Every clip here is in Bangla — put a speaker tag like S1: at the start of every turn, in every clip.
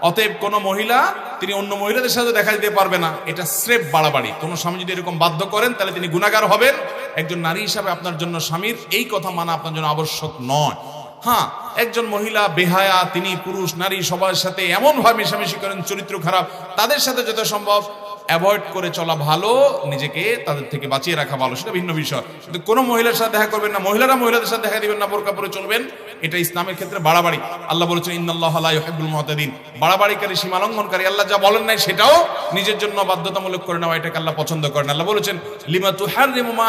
S1: অতএব কোনো মহিলা, তিনি অন্য মহিলাদের সাথে দেখা দিতে পারবে না। এটা স্রেফ বাড়াবাড়ি। কোনো স্বামী যদি এরকম বাধ্য করেন, তাহলে তিনি গুণাগার হবেন। একজন নারী হিসাবে আপনার জন্য স্বামীর এই কথা মানা আপনার জন্য আবশ্যক নয়। হ্যাঁ একজন মহিলা, বেহায়া, তিনি পুরুষ, নারী, সবার সাথে এমন ভাবে মেশামেশি করেন, চরিত্র খারাপ, তাদের সাথে যত সম্ভব অ্যাভয়েড করে চলা ভালো, নিজেকে তাদের থেকে বাঁচিয়ে রাখা ভালো, সেটা ভিন্ন বিষয়। কিন্তু কোনো মহিলার সাথে দেখা করবেন না, মহিলারা মহিলাদের সাথে দেখা দিবেন না বোরকা পরে চলবেন, এটা ইসলামের ক্ষেত্রে বাড়াবাড়ি। আল্লাহ বলেছেন, ইন্নাল্লাহ লা ইউহিব্বুল মুতাদিন বাড়াবাড়িকারী সীমা লঙ্ঘনকারী, আল্লাহ যা বলেন নাই সেটাও নিজের জন্য বাধ্যতামূলক করে নেওয়া, এটাকে আল্লাহ পছন্দ করেন আল্লাহ বলেছেন, লিমা তুহাররিমু মা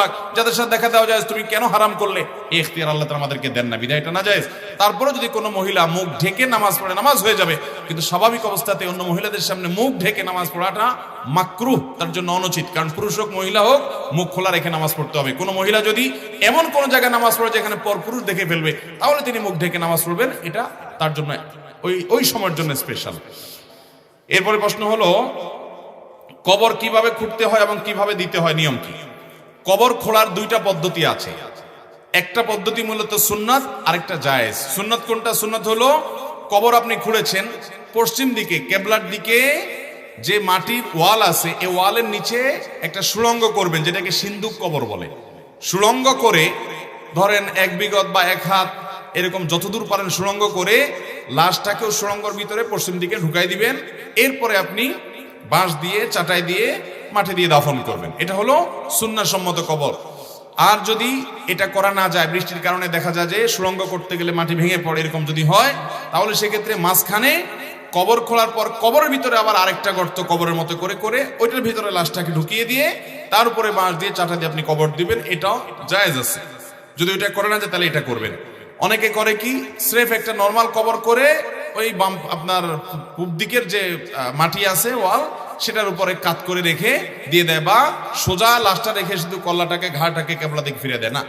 S1: লাক? যাদের সাথে দেখা দেওয়া যায়, তুমি কেন হারাম করলে? এই ইখতিয়ার আল্লাহ তাআলা আমাদেরকে দেন না। বিধায় এটা না যায় তারপরে যদি কোনো মহিলা মুখ ঢেকে নামাজ পড়ে, নামাজ হয়ে যাবে। কিন্তু স্বাভাবিক অবস্থাতে অন্য মহিলাদের সামনে মুখ ঢেকে নামাজ পড়াটা মাকরুহ, তার জন্য অনুচিত। কারণ পুরুষ হোক, মহিলা হোক, মুখ খোলা রেখে নামাজ পড়তে হবে। কোনো মহিলা যদি এমন কোন জায়গায় নামাজ পড়ে যেখানে পর পুরুষ দেখে ফেলবে, তাহলে তিনি মুখ ঢেকে নামাজ পড়বেন। এটা তার জন্য ওই ওই সময়ের জন্য স্পেশাল এরপরে প্রশ্ন হলো, কবর কীভাবে খুঁড়তে হয় এবং কীভাবে দিতে হয়? নিয়ম কি? কবর খোঁড়ার দুইটা পদ্ধতি আছে। একটা পদ্ধতি মূলত সুন্নাত, আরেকটা জায়েজ। সুন্নাত কোনটা? সুন্নাত হলো, কবর আপনি খুঁড়েছেন, পশ্চিম দিকে, কেবলার দিকে যে মাটির ওয়াল আছে এই ওয়ালের নিচে একটা সুড়ঙ্গ করবেন, যেটাকে সিন্ধুক কবর বলে। সুড়ঙ্গ করে ধরেন এক বিগত বা এক হাত এরকম যতদূর পারেন সুড়ঙ্গ করে লাশটাকেও সুড়ঙ্গর ভিতরে পশ্চিম দিকে ঢুকাই দিবেন, এরপরে আপনি বাঁশ দিয়ে, চাটাই দিয়ে মাঠে দিয়ে দাফন করবেন। এটা হলো সুন্নাসম্মত কবর। আর যদি এটা করা না যায়, বৃষ্টির কারণে দেখা যায় যে সুড়ঙ্গ করতে গেলে মাটি ভেঙে পড়ে এরকম যদি হয়, তাহলে সেক্ষেত্রে মাঝখানে কবর খোলার পর কবরের ভিতরে আবার আরেকটা গর্ত কবরের মতো করে করে ওইটার ভিতরে লাশটাকে ঢুকিয়ে দিয়ে তার উপরে বাঁশ দিয়ে চাটা দিয়ে আপনি কবর দিবেন, এটাও জায়েজ আছে। যদি ওইটা করে না যায়, তাহলে এটা করবেন। অনেকে করে কি, স্রেফ একটা নর্মাল কবর করে ওই বাম, আপনার পূব দিকের যে মাটি আছে, ওয়াল সেটার উপরে কাত করে রেখে দিয়ে দেয় বা সোজা লাশটা রেখে শুধু কল্লাটাকে ঘাটাকে কেবলা দিকে ফিরে দেয়। না,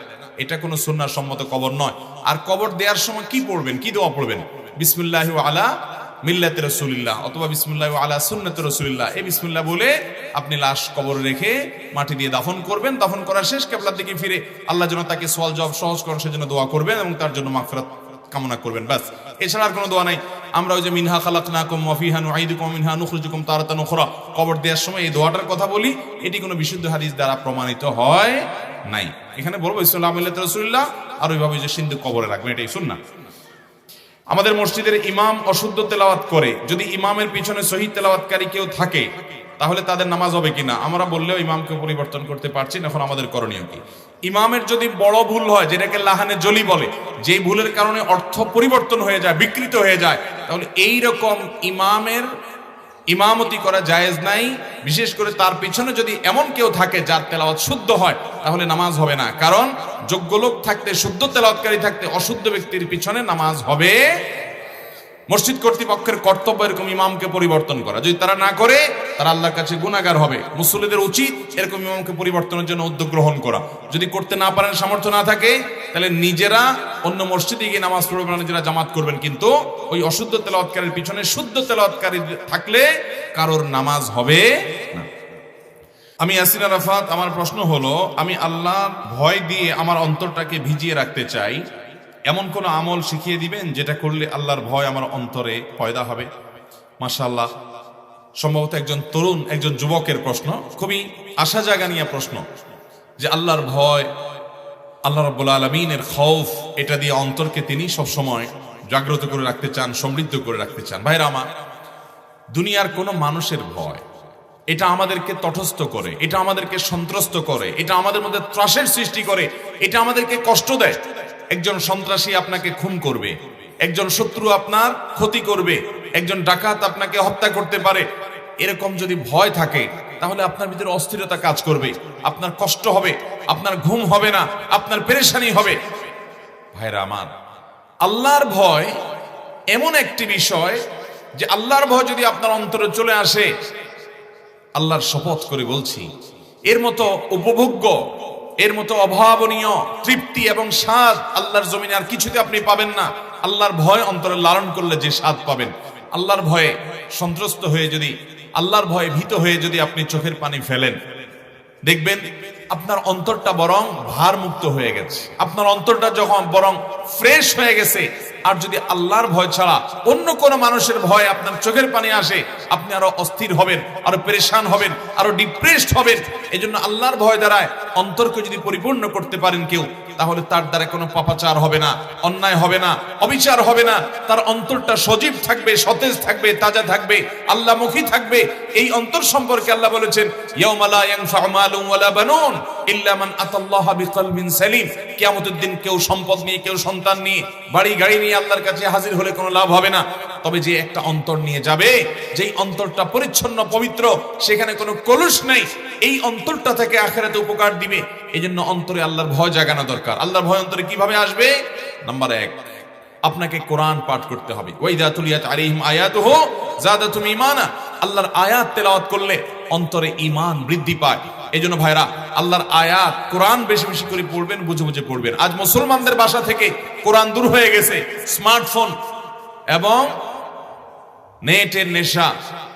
S1: এটা কোনো সুন্নার সম্মত কবর নয়। আর কবর দেওয়ার সময় কি পড়বেন? কি দোয়া পড়বেন? বিসমুল্লাহ আলা মিল্লাতে রসুলিল্লাহ অথবা বিসমুল্লাহ আলা সুন্নাতে রসুলিল্লাহ। এই বিসমুল্লাহ বলে আপনি লাশ কবর রেখে মাটি দিয়ে দাফন করবেন। দাফন করার শেষ কেবলার দিকে ফিরে আল্লাহ যেন তাকে সোয়াল জব সহজ করেন, সেজন্য দোয়া করবেন এবং তার জন্য মাগফিরাত কামনা করবেন, ব্যাস। এছাড়া আর কোনো দোয়া নাই। আমরা ওই যে, মিনহা খালাক না কম মফিহানু আইদু কম মিনহা নুখরিজুকুম তারাতান উখরা। কবর দেওয়ার সময় এই দোয়াটার কথা বলি, এটি কোনো বিশুদ্ধ হাদিস দ্বারা প্রমাণিত হয় নাই। এখানে বলব, ইসলাম রসুল্লাহ আর ওইভাবে যে সিন্ধু কবরে রাখবেন, এটাই শুননা আমাদের মসজিদের ইমাম অশুদ্ধ তেলাওয়াত করে, যদি ইমামের পিছনে সহি তেলাওয়াতকারী কেউ থাকে, তাহলে তাদের নামাজ হবে কিনা? আমরা বললেও ইমামকে পরিবর্তন করতে পারছি না, এখন আমাদের করণীয় কি? ইমামের যদি বড় ভুল হয়, যেটাকে লাহানে জলি বলে যে ভুলের কারণে অর্থ পরিবর্তন হয়ে যায়, বিকৃত হয়ে যায়, তাহলে এই রকম ইমামের ইমামতি করা জায়েজ নাই, বিশেষ করে তার পিছনে যদি এমন কেউ থাকে যার তেলাওয়াত শুদ্ধ হয়, তাহলে নামাজ হবে না। কারণ যোগ্য লোক থাকতে, শুদ্ধ তেলাওয়াতকারী থাকতে অশুদ্ধ ব্যক্তির পিছনে নামাজ হবে মসজিদ কর্তৃপক্ষের কর্তব্য এরকম ইমামকে পরিবর্তন করা। যদি তারা না করে তারা আল্লাহর কাছে গুণাগার হবে। মুসল্লিদের উচিত এরকম ইমামকে পরিবর্তনের জন্য উদ্যোগ গ্রহণ করা। যদি করতে না পারেন সামর্থ্য না থাকে তাহলে নিজেরা অন্য মসজিদে গিয়ে নামাজ পড়বেন না, নিজেরা জামাত করবেন। কিন্তু ওই অশুদ্ধ তেলাওয়াতকারীর পিছনে শুদ্ধ তেলাওয়াতকারী থাকলে কারোর নামাজ হবে না। আমি ইয়াসিন আরাফাত আমার প্রশ্ন হলো আমি আল্লাহর ভয় দিয়ে আমার অন্তরটাকে ভিজিয়ে রাখতে চাই। এমন কোন আমল শিখিয়ে দিবেন যেটা করলে আল্লাহর ভয় আমার অন্তরে পয়দা হবে? মাশাআল্লাহ। সম্ভবত একজন তরুণ, একজন যুবকের প্রশ্ন, খুবই আশা জাগা নিয়ে প্রশ্ন যে আল্লাহর ভয়, আল্লাহ রব্বুল আলমিনের খৌফ, এটা দিয়ে অন্তরকে তিনি সবসময় জাগ্রত করে রাখতে চান, সমৃদ্ধ করে রাখতে চান। ভাইরা আমার, দুনিয়ার কোনো মানুষের ভয়, এটা আমাদেরকে তটস্থ করে, এটা আমাদেরকে সন্ত্রস্ত করে, এটা আমাদের মধ্যে ত্রাসের সৃষ্টি করে, এটা আমাদেরকে কষ্ট দেয়। একজন সন্ত্রাসী আপনাকে খুন করবে। একজন শত্রু আপনার ক্ষতি করবে। একজন ডাকাত আপনাকে হত্যা করতে পারে। এরকম যদি ভয় থাকে, তাহলে আপনার ভিতরে অস্থিরতা কাজ করবে। আপনার কষ্ট হবে, আপনার ঘুম হবে না, আপনার পেরেশানি হবে। ভাইরা আমার, আল্লাহর ভয় এমন একটি বিষয় যে আল্লাহর ভয় যদি আপনার অন্তরে চলে আসে, আল্লাহর শপথ করে বলছি, এর মতো উপভোগ্য এর মতো অভাবনীয়, তৃপ্তি এবং স্বাদ আল্লাহর জমিনে আর কিছুতে আপনি পাবেন না। আল্লাহর ভয় অন্তরে লালন করলে যে স্বাদ পাবেন। আল্লাহর ভয়ে সন্ত্রস্ত হয়ে যদি, আল্লাহর ভয়ে ভীত হয়ে যদি আপনি চোখের পানি ফেলেন। দেখবেন আপনার অন্তরটা বরং ভার মুক্ত হয়ে গেছে। আপনার অন্তরটা যখন বরং ফ্রেশ হয়ে গেছে, আর যদি আল্লাহর ভয় ছাড়া অন্য কোনো মানুষের ভয় আপনার চোখের পানি আসে, আপনি আরও অস্থির হবেন, আরও পরেশান হবেন, আরও ডিপ্রেসড হবেন। এই জন্য আল্লাহর ভয় দ্বারায় অন্তরকে যদি পরিপূর্ণ করতে পারেন কেউ, তাহলে তার দ্বারা কোনো পাপাচার হবে না, অন্যায় হবে না, অবিচার হবে না। তার অন্তরটা সজীব থাকবে, সতেজ থাকবে, তাজা থাকবে আল্লাহমুখী থাকবে। এই অন্তর সম্পর্কে আল্লাহ বলেছেন, ইয়াউমা লা ইয়ানফা'ু মালুন ওয়ালা বানুন ইল্লা মান আতাল্লাহা বিকলবিন সালিম। কিয়ামতের দিন কেউ সম্পদ নিয়ে, কেউ সন্তান নিয়ে বাড়ি গাড়ি নিয়ে আল্লাহর কাছে হাজির হলে কোনো লাভ হবে না। তবে যে একটা অন্তর নিয়ে যাবে, যেই অন্তরটা পরিচ্ছন্ন, পবিত্র, সেখানে কোনো কলুষ নেই, এই অন্তরটা থেকে আখেরাতে উপকার দিবে। এই জন্য অন্তরে আল্লাহর ভয় জাগানো দরকার। আল্লাহর ভয় অন্তরে কীভাবে আসবে? নাম্বার এক, আপনাকে কোরআন পাঠ করতে হবে। আল্লাহর আয়াত তেলাওয়াত করলে অন্তরে ঈমান বৃদ্ধি পায়। এজন্য ভাইরা, আল্লাহর আয়াত কোরআন বেশি বেশি করে পড়বেন, বুঝে বুঝে পড়বেন। আজ মুসলমানদের বাসা থেকে কোরআন দূর হয়ে গেছে, স্মার্টফোন এবং নেটের নেশা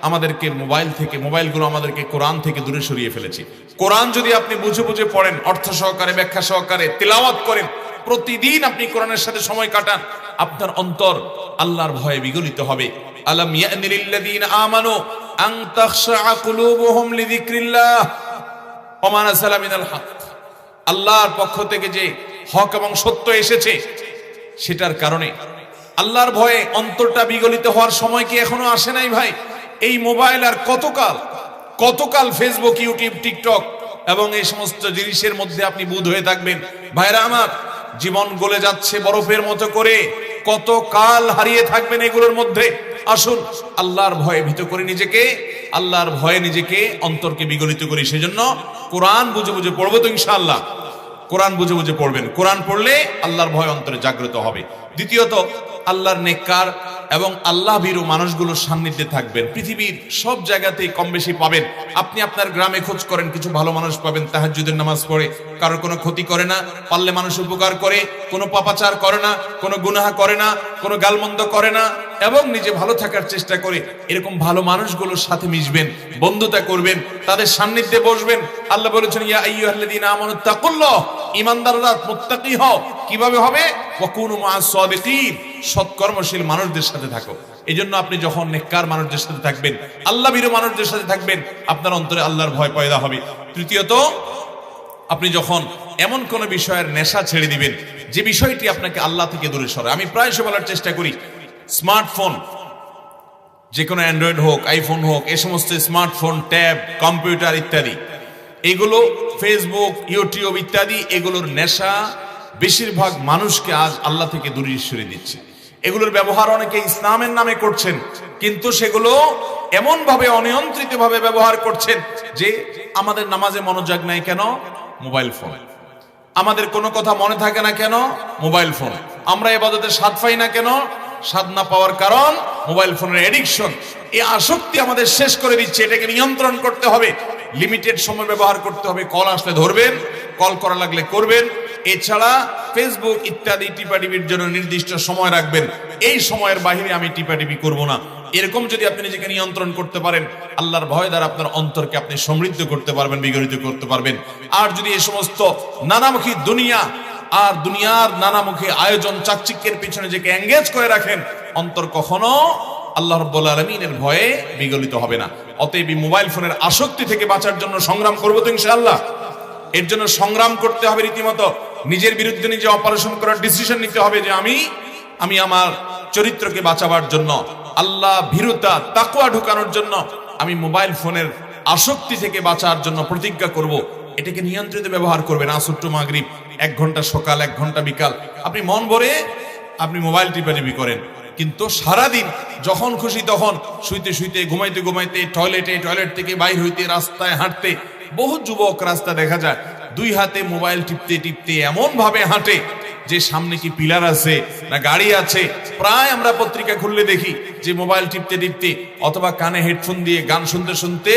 S1: আমাদেরকে মোবাইল থেকে, মোবাইলগুলো আমাদেরকে কোরআন থেকে দূরে সরিয়ে ফেলেছে। কোরআন যদি আপনি বুঝে বুঝে পড়েন, অর্থ সহকারে, ব্যাখ্যা সহকারে, তেলাওয়াত করেন, প্রতিদিন আপনি কোরআনের সাথে সময় কাটান, আপনার অন্তর আল্লাহর ভয়ে বিগলিত হবে। আলাম ইয়ানিলিল্লাযীনা আমানু আন তাখশা কুলুবুহুম লিযিকরিল্লাহ। ওয়া মা নাযালা মিনাল হক। আল্লাহর পক্ষ থেকে যে হক এবং সত্য এসেছে, সেটার কারণে আল্লাহর ভয়ে অন্তরটা বিগলিত হওয়ার সময় কি এখনও আসে নাই ভাই? এই মোবাইল আর কতকাল? কতকাল ফেসবুক ইউটিউব টিকটক এবং এই সমস্ত জিনিসের মধ্যে আপনি বুধ হয়ে থাকবেন। ভাইরা আমার, জীবন গলে যাচ্ছে বরফের মতো করে। কত কাল হারিয়ে থাকবেন এগুলোর মধ্যে? আসুন, আল্লাহর ভয়ে ভীত করে নিজেকে, আল্লাহর ভয়ে নিজেকে অন্তরকে বিগলিত করি। সেজন্য কোরআন বুঝে বুঝে পড়ব তো ইনশাআল্লাহ। কোরআন বুঝে বুঝে পড়বেন। কোরআন পড়লে আল্লাহর ভয় অন্তরে জাগ্রত হবে। দ্বিতীয়ত, আল্লাহর নেককার এবং আল্লাহ ভীরু মানুষগুলোর সান্নিধ্যে থাকবেন। পৃথিবীর সব জায়গাতেই কম বেশি পাবেন। আপনি আপনার গ্রামে খোঁজ করেন, কিছু ভালো মানুষ পাবেন, তাহাজ্জুদের নামাজ পড়ে। কারোর কোনো ক্ষতি করে না, পারলে মানুষ উপকার করে, কোনো পাপাচার করে না, কোনো গুনাহা করে না, কোনো গালমন্দ করে না, এবং নিজে ভালো থাকার চেষ্টা করে এরকম ভালো মানুষগুলোর সাথে মিশবেন, বন্ধুতা করবেন, তাদের সান্নিধ্যে বসবেন। আল্লাহ বলেছেন, ইয়া আইয়ুহাল্লাযীনা আমানু তাকুল্লাহ। ঈমানদাররা মুত্তাকি হও। কীভাবে হবে? ওয়াকুনু মা'আস সাদিকিন সৎকর্মশীল মানুষদের সাথে থাকো। এই জন্য আপনি যখন নেককার মানুষদের সাথে থাকবেন আল্লাহ ভীরু মানুষদের সাথে থাকবেন, আপনার অন্তরে আল্লাহর ভয় পয়দা হবে। তৃতীয়ত, আপনি যখন এমন কোন বিষয়ের নেশা ছেড়ে দিবেন, যে বিষয়টি আপনাকে আল্লাহ থেকে দূরে সরে আমি প্রায়শই বলার চেষ্টা করি, স্মার্টফোন যে কোনো অ্যান্ড্রয়েড হোক, আইফোন হোক, এ সমস্ত স্মার্টফোন, ট্যাব, কম্পিউটার ইত্যাদি। এগুলো ফেসবুক ইউটিউব ইত্যাদি এগুলোর নেশা বেশিরভাগ মানুষকে আজ আল্লাহ থেকে দূরে সরিয়ে দিচ্ছে। এগুলোর ব্যবহার অনেকে ইসলামের নামে করছেন, কিন্তু সেগুলো এমন ভাবে অনিয়ন্ত্রিত ভাবে ব্যবহার করছেন যে আমাদের নামাজে মনোযোগ নাই কেন? Mobile phone. আমাদের কোনো কথা মনে থাকে না কেন? Mobile phone. আমরা এবাদতে স্বাদ পাই না কেন? স্বাদ না পাওয়ার কারণ মোবাইল ফোনের এডিকশন এই আসক্তি আমাদের শেষ করে দিচ্ছে, এটাকে নিয়ন্ত্রণ করতে হবে। লিমিটেড সময় ব্যবহার করতে হবে কল আসলে ধরবেন কল করা লাগলে করবেন। এছাড়া ফেসবুক ইত্যাদি টিপাটিপির জন্য নির্দিষ্ট সময় রাখবেন। এই সময়ের বাহিরে আমি টিপাটিপি করব না। এরকম যদি আপনি নিজেকে নিয়ন্ত্রণ করতে পারেন, আল্লাহর ভয় দ্বারা আপনার অন্তরকে আপনি সমৃদ্ধ করতে পারবেন, বিগড়িত করতে পারবেন। আর যদি এই সমস্ত নানামুখী দুনিয়া আর দুনিয়ার নানামুখী আয়োজন, চাকচিক্যের পিছনে নিজেকে এঙ্গেজ করে রাখেন, অন্তর কখনো আল্লাহ রব্বুল আলমিনের ভয়ে বিগলিত হবে না। অতএব মোবাইল ফোনের আসক্তি থেকে বাঁচার জন্য সংগ্রাম করব তো ইনশাআল্লাহ। এর জন্য সংগ্রাম করতে হবে রীতিমতো। নিজের বিরুদ্ধে নিজে অপারেশন করার ডিসিশন নিতে হবে যে আমি আমি আমার চরিত্রকে বাঁচাবার জন্য, আল্লাহ ভীরুতা তাকুয়া ঢুকানোর জন্য আমি মোবাইল ফোনের আসক্তি থেকে বাঁচার জন্য প্রতিজ্ঞা করব। এটাকে নিয়ন্ত্রিত ব্যবহার করবেন আসুট্টু মাগরিব। এক ঘণ্টা সকাল, এক ঘণ্টা বিকাল। আপনি মন ভরে আপনি মোবাইল টিপাটিপি করেন। কিন্তু সারাদিন যখন খুশি তখন শুইতে শুইতে, ঘুমাইতে ঘুমাইতে টয়লেটে টয়লেট থেকে বাইর হইতে, রাস্তায় হাঁটতে বহু যুবক রাস্তা দেখা যায়, দুই হাতে মোবাইল টিপতে টিপতে এমন ভাবে হাঁটে যে সামনে কি পিলার আছে না গাড়ি আছে। প্রায় আমরা পত্রিকা খুললে দেখি যে মোবাইল টিপতে টিপতে অথবা কানে হেডফোন দিয়ে গান শুনতে শুনতে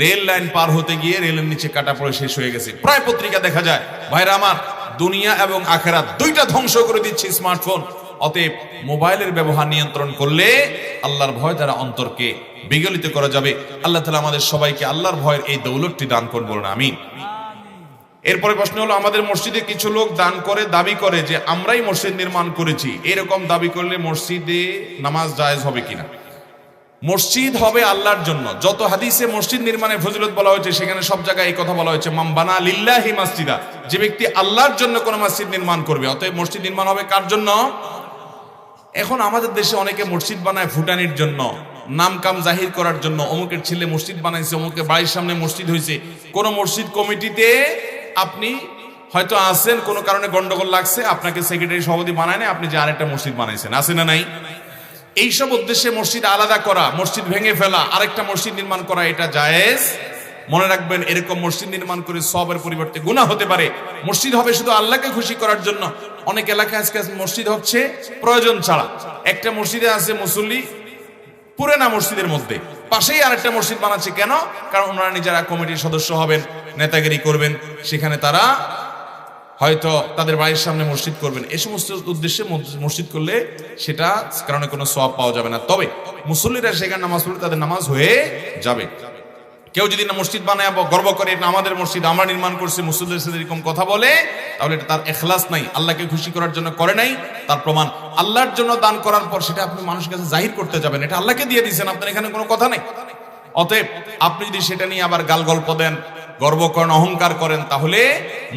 S1: রেল লাইন পার হতে গিয়ে রেলের নিচে কাটা পড়ে শেষ হয়ে গেছে। প্রায় পত্রিকা দেখা যায়, ভাইরা আমার, দুনিয়া এবং আখেরাত দুইটা ধ্বংস করে দিচ্ছে স্মার্টফোন অতএব মোবাইলের ব্যবহার নিয়ন্ত্রণ করলে আল্লাহর ভয় দ্বারা অন্তরকে বিগলিত করা যাবে। আল্লাহ তালা আমাদের সবাইকে আল্লাহর ভয়ের এই দৌলতটি দান করব না আমি এরপরে প্রশ্ন হলো, আমাদের মসজিদে কিছু লোক দান করে, দাবি করে যে আমরাই মসজিদ নির্মাণ করেছি। এরকম দাবি করলে মসজিদে নামাজ জায়েজ হবে কিনা? মসজিদ হবে আল্লাহর জন্য। যত হাদিসে মসজিদ নির্মাণে ফজিলত বলা হয়েছে, সেখানে সব জায়গায় এই কথা বলা হয়েছে মামবানা লিল্লাহি মাসজিদা যে ব্যক্তি আল্লাহর জন্য কোন মসজিদ নির্মাণ করবে। অতএব মসজিদ নির্মাণ হবে কার জন্য? এখন আমাদের দেশে অনেকে মসজিদ বানায় ফুটানির জন্য। নাম কাম জাহির করার জন্য। অমুকের ছেলে মসজিদ বানাইছে, অমুকের বাড়ির সামনে মসজিদ হয়েছে কোন মসজিদ কমিটিতে আপনি হয়তো আছেন, কোনো কারণে গন্ডগোল লাগছে, আপনাকে সেক্রেটারি সভাপতি বানায় আপনি যে আরেকটা মসজিদ বানাইছেন। আছে না নাই? এইসব উদ্দেশ্যে মসজিদ আলাদা করা, মসজিদ ভেঙে ফেলা, আরেকটা মসজিদ নির্মাণ করা, এটা জায়েজ? মনে রাখবেন, এরকম মসজিদ নির্মাণ করে সবের পরিবর্তে গুনাহ হতে পারে। মসজিদ হবে শুধু আল্লাহকে খুশি করার জন্য। অনেক এলাকায় আজকে মসজিদ হচ্ছে প্রয়োজন ছাড়া। একটা মসজিদে আছে মুসল্লি, পুরেনা মসজিদের মধ্যে। পাশেই আরেকটা মসজিদ বানাচ্ছে কেন? কারণ ওনারা নিজেরা কমিটির সদস্য হবেন, নেতাগিরি করবেন। সেখানে তারা হয়তো তাদের বাড়ির সামনে মসজিদ করবেন। এই সমস্ত উদ্দেশ্যে মসজিদ করলে সেটা কারণে কোনো সওয়াব পাওয়া যাবে না। তবে মুসল্লিরা সেখানে নামাজ পড়লে তাদের নামাজ হয়ে যাবে। কেউ যদি না মসজিদ বানায় গর্ব করে এটা আমাদের মসজিদ আমরা নির্মাণ করছি, মুসল্লিদের সাথে এরকম কথা বলে, তাহলে এটা তার এখলাস নাই, আল্লাহকে খুশি করার জন্য করে নাই, তার প্রমাণ। আল্লাহর জন্য দান করার পর সেটা আপনি মানুষের কাছে জাহির করতে যাবেন, এটা আল্লাহকে দিয়ে দিয়েছেন, আপনার এখানে কোনো কথা নেই। অতএব আপনি যদি সেটা নিয়ে আবার গাল গল্প দেন, গর্ব করেন, অহংকার করেন, তাহলে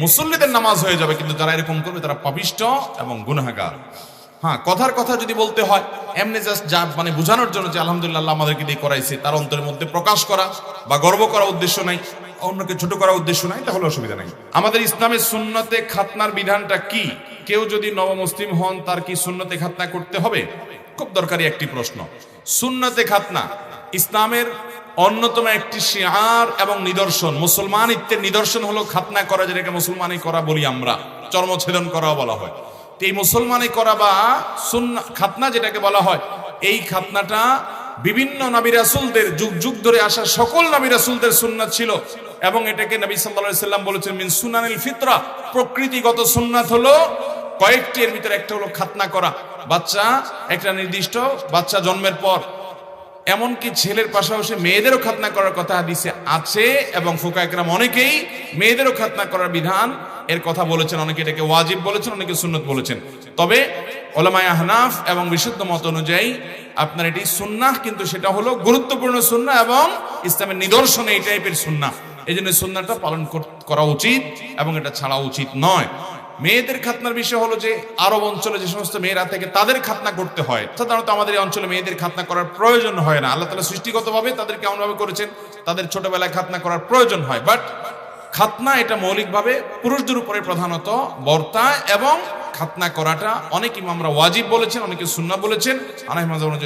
S1: মুসল্লিদের নামাজ হয়ে যাবে, কিন্তু যারা এরকম করবে, তারা পাপিষ্ট এবং গুনাহগার। হ্যাঁ কথার কথা যদি বলতে হয়, এমনি জাস্ট যা মানে বোঝানোর জন্য যে আলহামদুলিল্লাহ আমাদেরকে দিয়ে করাইছে, তার অন্তরের মধ্যে প্রকাশ করা বা গর্ব করা উদ্দেশ্য নাই, অন্যকে ছোট করার উদ্দেশ্য নাই, তাহলে অসুবিধা নাই। আমাদের ইসলামের সুন্নতে খাতনার বিধানটা কি? কেউ যদি নবমুসলিম হন, তার কি সুন্নতে খাতনা করতে হবে? খুব দরকারি একটি প্রশ্ন। সুন্নতে খাতনা, ইসলামের অন্যতম একটি শিয়ার এবং নিদর্শন, মুসলমানিত্বের নিদর্শন হলো খাতনা করা, যেটাকে মুসলমানি করা বলি আমরা চর্মছেদন করা বলা হয়। এই মুসলমানি করা বা খাতনা যেটাকে বলা হয়, এই খাতনাটা বিভিন্ন নবী রাসূলদের যুগ যুগ ধরে আসা সকল নবী রাসূলদের সুন্নাত ছিল এবং এটাকে নবী আলাইহি সাল্লাম বলেছেন মিন সুনানিল ফিতরা। প্রকৃতিগত সুন্নাত হলো কয়েকটি, এর ভিতরে একটা হলো খাতনা করা। বাচ্চা, একটা নির্দিষ্ট বাচ্চা জন্মের পর। এমনকি ছেলের পাশাপাশি মেয়েদেরও খাতনা করার কথা হাদিসে আছে এবং ফুকা একরাম অনেকেই মেয়েদেরও খাতনা করার বিধান এর কথা বলেছেন, অনেকে এটাকে ওয়াজিব বলেছেন, অনেকে সুন্নত বলেছেন। তবে ওলামায় আহনাফ এবং বিশুদ্ধ মত অনুযায়ী আপনার এটি সুন্নাহ, কিন্তু সেটা হলো গুরুত্বপূর্ণ সুন্না এবং ইসলামের নিদর্শন এই টাইপের সুন্না এই জন্য সুন্নাটা পালন করা উচিত এবং এটা ছাড়া উচিত নয়। মেয়েদের খাতনার বিষয় হলো যে, আরব অঞ্চলে যে সমস্ত মেয়েরা থেকে তাদের খাতনা করতে হয়, সাধারণত আমাদের এই অঞ্চলে মেয়েদের খাতনা করার প্রয়োজন হয় না। আল্লাহ তালা সৃষ্টিগতভাবে তাদের কেমন ভাবে করেছেন, তাদের ছোটবেলায় খাতনা করার প্রয়োজন হয়। বাট খাতনা এটা মৌলিকভাবে পুরুষদের উপরে প্রধানত বর্তা এবং খাতনা করাটা অনেক ইমামরা ওয়াজিব বলেছেন, অনেকে সুন্না বলেছেন। আনাহিমাজ